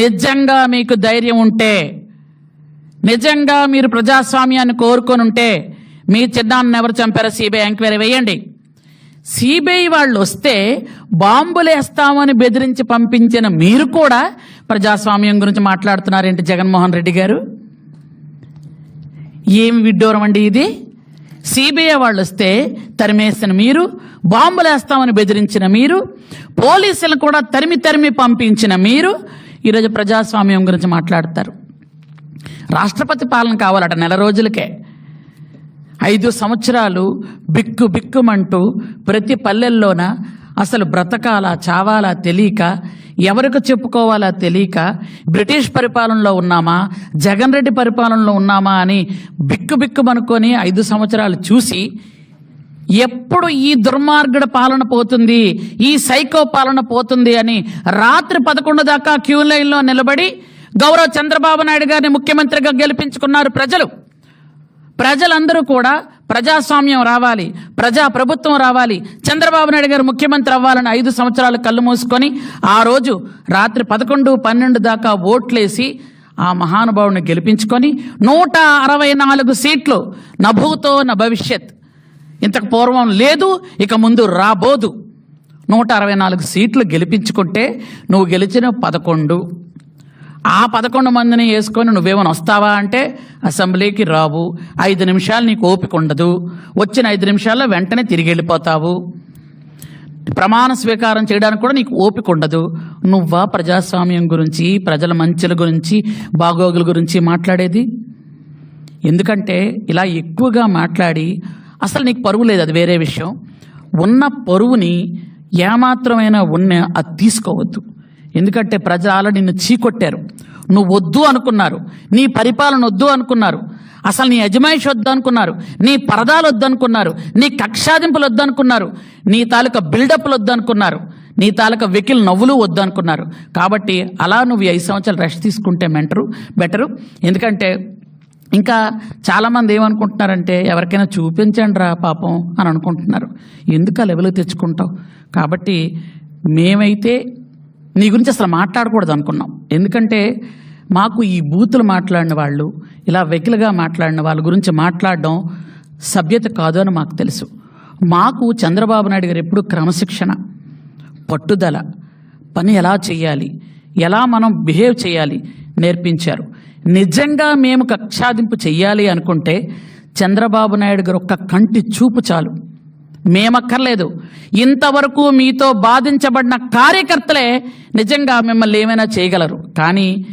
నిజంగా మీకు ధైర్యం ఉంటే నిజంగా మీరు ప్రజాస్వామ్యాన్ని కోరుకొని ఉంటే మీ చిన్నాన్ని ఎవరు చంపారో సిబిఐ ఎంక్వైరీ వేయండి. సిబిఐ వాళ్ళు వస్తే బాంబులేస్తామని బెదిరించి పంపించిన మీరు కూడా ప్రజాస్వామ్యం గురించి మాట్లాడుతున్నారేంటి జగన్మోహన్ రెడ్డి గారు? ఏమి విడ్డూరం అండి ఇది? సిబిఐ వాళ్ళు వస్తే తరిమేసిన మీరు బాంబులేస్తామని బెదిరించిన మీరు పోలీసులు కూడా తరిమి తరిమి పంపించిన మీరు ఈరోజు ప్రజాస్వామ్యం గురించి మాట్లాడతారు. రాష్ట్రపతి పాలన కావాలట నెల రోజులకే. ఐదు సంవత్సరాలు బిక్కు బిక్కుమంటూ ప్రతి పల్లెల్లోన అసలు బ్రతకాలా చావాలా తెలియక ఎవరికి చెప్పుకోవాలా తెలియక బ్రిటిష్ పరిపాలనలో ఉన్నామా జగన్ రెడ్డి పరిపాలనలో ఉన్నామా అని బిక్కు బిక్కుమనుకొని ఐదు సంవత్సరాలు చూసి ఎప్పుడు ఈ దుర్మార్గుడు పాలన పోతుంది? ఈ సైకో పాలన పోతుంది అని రాత్రి పదకొండు దాకా క్యూ లైన్లో నిలబడి గౌరవ చంద్రబాబు నాయుడు గారిని ముఖ్యమంత్రిగా గెలిపించుకున్నారు ప్రజలు. ప్రజలందరూ కూడా ప్రజాస్వామ్యం రావాలి ప్రజా ప్రభుత్వం రావాలి. చంద్రబాబు నాయుడు గారు ముఖ్యమంత్రి అవ్వాలని ఐదు సంవత్సరాలు కళ్ళు మూసుకొని ఆ రోజు రాత్రి పదకొండు పన్నెండు దాకా ఓట్లేసి ఆ మహానుభావుని గెలిపించుకొని నూట అరవై నాలుగు సీట్లు నభూతో నా భవిష్యత్ ఇంతకు పూర్వం లేదు ఇక ముందు రాబోదు. నూట అరవై నాలుగు సీట్లు గెలిపించుకుంటే నువ్వు గెలిచిన పదకొండు. ఆ పదకొండు మందిని వేసుకొని నువ్వేమైనా వస్తావా అంటే అసెంబ్లీకి రావు. ఐదు నిమిషాలు నీకు ఓపిక ఉండదు. వచ్చిన ఐదు నిమిషాల్లో వెంటనే తిరిగి వెళ్ళిపోతావు. ప్రమాణ స్వీకారం చేయడానికి కూడా నీకు ఓపిక ఉండదు. నువ్వా ప్రజాస్వామ్యం గురించి ప్రజల మంచుల గురించి బాగోగుల గురించి మాట్లాడేది? ఎందుకంటే ఇలా ఎక్కువగా మాట్లాడి అసలు నీకు పరువు లేదు అది వేరే విషయం. ఉన్న పరువుని ఏమాత్రమైనా ఉన్న అది తీసుకోవద్దు. ఎందుకంటే ప్రజలు నిన్ను చీకొట్టారు. నువ్వు వద్దు అనుకున్నారు. నీ పరిపాలన వద్దు అనుకున్నారు. అసలు నీ యజమాయిషి వద్దు అనుకున్నారు. నీ పరదాలు వద్దు అనుకున్నారు. నీ కక్షాదింపులు వద్దు అనుకున్నారు. నీ తాలూకా బిల్డప్లు వద్దు అనుకున్నారు. నీ తాలూకా వెకిల్ నవ్వులు వద్దు అనుకున్నారు. కాబట్టి అలా నువ్వు ఐదు సంవత్సరాలు రెస్ట్ తీసుకుంటే మెంటరు బెటరు. ఎందుకంటే ఇంకా చాలామంది ఏమనుకుంటున్నారంటే ఎవరికైనా చూపించండి రా పాపం అని అనుకుంటున్నారు. ఎందుకు ఆ లెవెల్ తెచ్చుకుంటావు? కాబట్టి మేమైతే నీ గురించి అసలు మాట్లాడకూడదు అనుకున్నాం. ఎందుకంటే మాకు ఈ బూతులు మాట్లాడిన వాళ్ళు ఇలా వెకిలుగా మాట్లాడిన వాళ్ళ గురించి మాట్లాడడం సభ్యత కాదు అని మాకు తెలుసు. మాకు చంద్రబాబు నాయుడు గారు ఎప్పుడు క్రమశిక్షణ పట్టుదల పని ఎలా చేయాలి ఎలా మనం బిహేవ్ చేయాలి నేర్పించారు. నిజంగా మేము కక్షాదింపు చెయ్యాలి అనుకుంటే చంద్రబాబు నాయుడు గారు ఒక్క కంటి చూపు చాలు. మేమక్కర్లేదు. ఇంతవరకు మీతో బాధించబడిన కార్యకర్తలే నిజంగా మిమ్మల్ని ఏమైనా చేయగలరు. కానీ